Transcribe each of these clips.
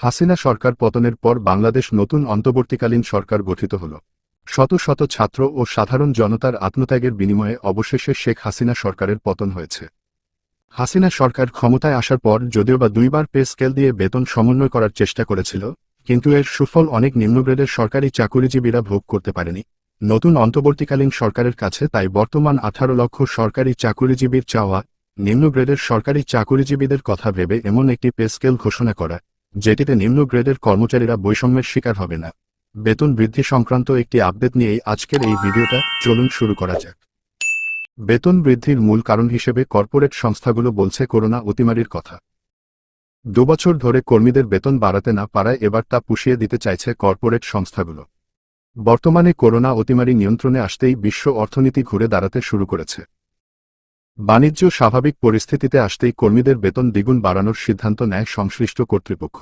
হাসিনা সরকার পতনের পর বাংলাদেশ নতুন অন্তর্বর্তীকালীন সরকার গঠিত হল। শত শত ছাত্র ও সাধারণ জনতার আত্মত্যাগের বিনিময়ে অবশেষে শেখ হাসিনা সরকারের পতন হয়েছে। হাসিনা সরকার ক্ষমতায় আসার পর যদিও বা দুইবার পে স্কেল দিয়ে বেতন সমন্বয় করার চেষ্টা করেছিল, কিন্তু এর সুফল অনেক নিম্নগ্রেডের সরকারি চাকুরিজীবীরা ভোগ করতে পারেনি। নতুন অন্তর্বর্তীকালীন সরকারের কাছে তাই বর্তমান আঠারো লক্ষ সরকারি চাকুরিজীবীর চাওয়া নিম্ন গ্রেডের সরকারি চাকুরিজীবীদের কথা ভেবে এমন একটি পে স্কেল ঘোষণা করা যেটিতে নিম্ন গ্রেডের কর্মচারীরা বৈষম্যের শিকার হবে না। বেতন বৃদ্ধি সংক্রান্ত একটি আপডেট নিয়েই আজকের এই ভিডিওটা চলুন শুরু করা যাক। বেতন বৃদ্ধির মূল কারণ হিসেবে কর্পোরেট সংস্থাগুলো বলছে করোনা অতিমারির কথা। দুবছর ধরে কর্মীদের বেতন বাড়াতে না পারায় এবার তা পুষিয়ে দিতে চাইছে কর্পোরেট সংস্থাগুলো। বর্তমানে করোনা অতিমারি নিয়ন্ত্রণে আসতেই বিশ্ব অর্থনীতি ঘুরে দাঁড়াতে শুরু করেছে। বাণিজ্য স্বাভাবিক পরিস্থিতিতে আসতেই কর্মীদের বেতন দ্বিগুণ বাড়ানোর সিদ্ধান্ত নেয় সংশ্লিষ্ট কর্তৃপক্ষ।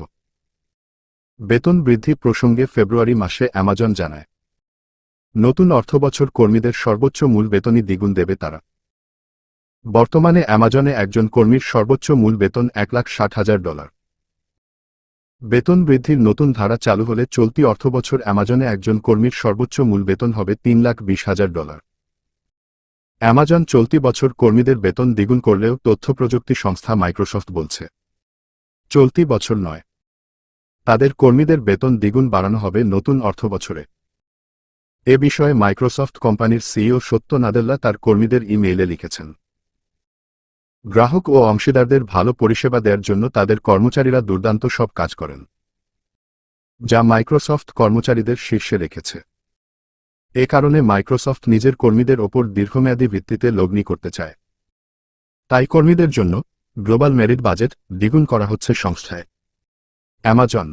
বেতন বৃদ্ধি প্রসঙ্গে ফেব্রুয়ারি মাসে অ্যামাজন জানায়। নতুন অর্থবছর কর্মীদের সর্বোচ্চ মূল বেতনই দ্বিগুণ দেবে তারা। বর্তমানে অ্যামাজনে একজন কর্মীর সর্বোচ্চ মূল বেতন এক লাখ ষাট হাজার ডলার। বেতন বৃদ্ধির নতুন ধারা চালু হলে চলতি অর্থবছর অ্যামাজনে একজন কর্মীর সর্বোচ্চ মূল বেতন হবে তিন লাখ বিশ হাজার ডলার। অ্যামাজন চলতি বছর কর্মীদের বেতন দ্বিগুণ করলেও তথ্য প্রযুক্তি সংস্থা মাইক্রোসফট বলছে। চলতি বছর নয়। তাদের কর্মীদের বেতন দ্বিগুণ বাড়ানো হবে নতুন অর্থবছরে এ বিষয়ে মাইক্রোসফট কোম্পানির সিইও সত্য নাদেল্লা তার কর্মীদের ইমেইলে লিখেছেন। গ্রাহক ও অংশীদারদের ভালো পরিষেবা দেওয়ার জন্য তাদের কর্মচারীরা দুর্দান্ত সব কাজ করেন, যা মাইক্রোসফট কর্মচারীদের শীর্ষে রেখেছে। এ কারণে মাইক্রোসফট নিজের কর্মীদের ওপর দীর্ঘমেয়াদী ভিত্তিতে লগ্নি করতে চায়। তাই কর্মীদের জন্য গ্লোবাল মেরিট বাজেট দ্বিগুণ করা হচ্ছে সংস্থায়। অ্যামাজন।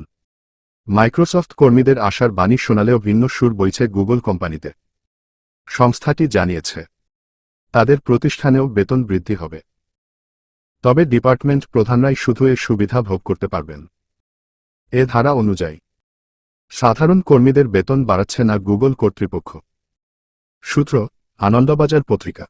মাইক্রোসফট কর্মীদের আসার বাণী শোনালেও ভিন্ন সুর বইছে গুগল কোম্পানিতে। সংস্থাটি জানিয়েছে, তাদের প্রতিষ্ঠানেও বেতন বৃদ্ধি হবে। তবে ডিপার্টমেন্ট প্রধানরাই শুধু এর সুবিধা ভোগ করতে পারবেন। এ ধারা অনুযায়ী সাধারণ কর্মীদের বেতন বাড়াচ্ছে না গুগল কর্তৃপক্ষ। সূত্র আনন্দবাজার পত্রিকা।